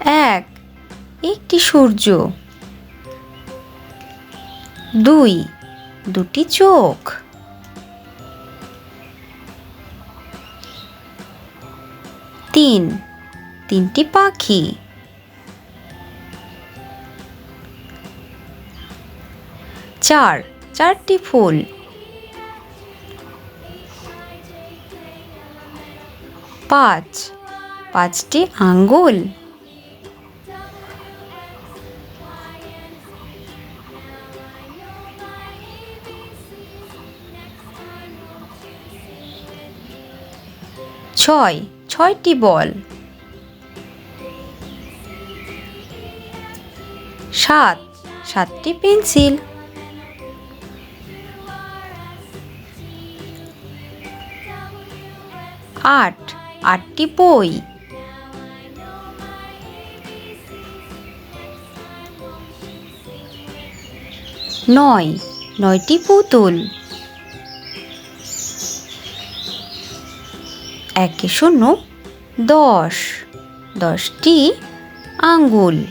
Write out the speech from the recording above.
এক। একটি সূর্য? দুই। দুটি চোখ। তিন। তিনটি পাখি। চার। চারটি ফুল। পাঁচ। পাঁচটি আঙ্গুল। ছয় ছয়টি বল। সাত সাতটি পেন্সিল। আট আটটি বই। নয় নয়টি পুতুল। একে শূন্য দশ। দশটি আঙ্গুল।